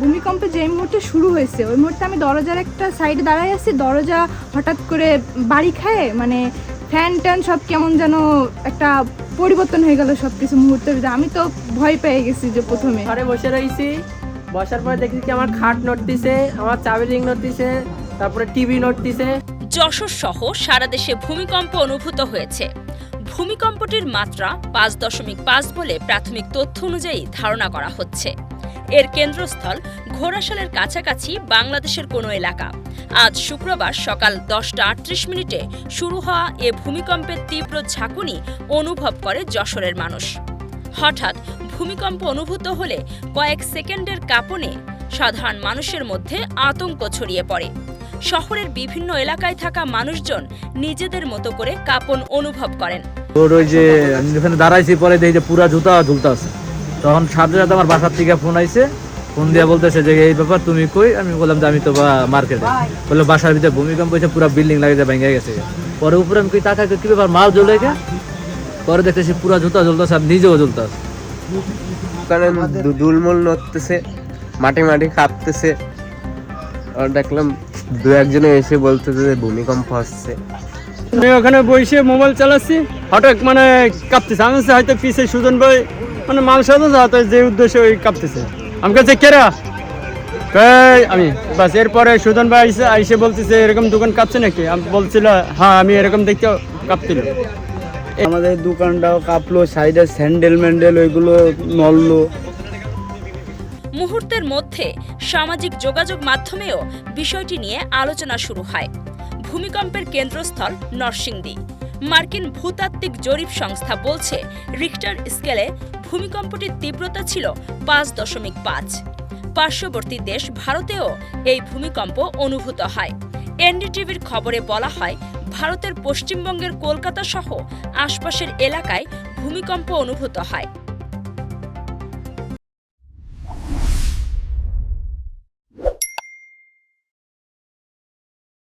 ভূমিকম্প যে মুহূর্তে শুরু হয়েছে ওই মুহূর্তে আমি দরজার একটা সাইডে দাঁড়ায় আছি। দরজা হঠাৎ করে বাড়ি খায় মানে ফ্যান ট্যান সব কেমন যেন একটা পরিবর্তন হয়ে গেল সব কিছু মুহূর্তের ভিতরে। আমি তো ভয় পেয়ে গেছি যে প্রথমে। ঘরে বসে রয়েছি। বসার পরে দেখছি কি আমার খাট নড়তিছে আমার চাবি রিং নড়তিছে তারপরে টিভি নড়তিছে যশোর সহ সারা দেশে ভূমিকম্প অনুভূত হয়েছে। ভূমিকম্পটির মাত্রা পাঁচ দশমিক পাঁচ বলে প্রাথমিক তথ্য অনুযায়ী ধারণা করা হচ্ছে। এর কেন্দ্রস্থল ঘোড়াশালের কাছাকাছি বাংলাদেশের কোনো এলাকা। আজ শুক্রবার সকাল দশটা আটত্রিশ মিনিটে শুরু হওয়া এ ভূমিকম্পের তীব্র ঝাঁকুনি অনুভব করে যশোরের মানুষ। হঠাৎ ভূমিকম্প অনুভূত হলে কয়েক সেকেন্ডের কাঁপনে সাধারণ মানুষের মধ্যে আতঙ্ক ছড়িয়ে পড়ে। শহরের বিভিন্ন এলাকায় থাকা মানুষজন নিজেদের মতো করে কাঁপন অনুভব করেন। তোর ওই যে দাঁড়াইছি, পরে দেখি যে পুরা জুতা ঝুলতে আছে তখন সাথে সাথে আমার বাসার থেকে ফোন আইছে। ফোন দিয়ে বলতেছে যে এই ব্যাপার তুমি কই? আমি বললাম যে আমি তো বা মার্কেটে বলল বাসার ভিতরে ভূমিকম্প হয়েছে পুরো বিল্ডিং লাগে যে ভেঙে গেছে। পরে উপরে আমি কই কই, কি ব্যাপার মাল জ্বলে গে পরে দেখতেছি পুরা জুতা জ্বলতেছে আর নিজেও জ্বলতে আছে ওখানে দুলমুল নড়তেছে মাটি মাটি কাঁপতেছে। আর দেখলাম দু একজনে এসে বলতেছে যে ভূমিকম্প আসছে। আমি ওখানে বসে মোবাইল চালাচ্ছি হঠাৎ মানে কাঁপতেছে। আমি হয়তো পিছে সুজন ভাই মানে মাল হয়তো যে উদ্দেশ্যে ওই কাঁপতেছে। আমি কাছে কেরা আমি। বাস এরপরে সুজন ভাই আইসে আইসে বলতেছে এরকম দোকান কাঁপছে নাকি? আমি বলছিল হ্যাঁ আমি এরকম দেখতে কাঁপছিল আমাদের দোকানটাও কাঁপলো সাইডে স্যান্ডেল ম্যান্ডেল ওইগুলো নড়লো। মুহূর্তের মধ্যে সামাজিক যোগাযোগ মাধ্যমেও বিষয়টি নিয়ে আলোচনা শুরু হয়। ভূমিকম্পের কেন্দ্রস্থল নরসিংদী। মার্কিন ভূতাত্ত্বিক জরিপ সংস্থা বলছে রিক্টার স্কেলে ভূমিকম্পটির তীব্রতা ছিল পাঁচ দশমিক পাঁচ। পার্শ্ববর্তী দেশ ভারতেও এই ভূমিকম্প অনুভূত হয়। এনডিটিভির খবরে বলা হয়, ভারতের পশ্চিমবঙ্গের কলকাতা সহ আশপাশের এলাকায় ভূমিকম্প অনুভূত হয়।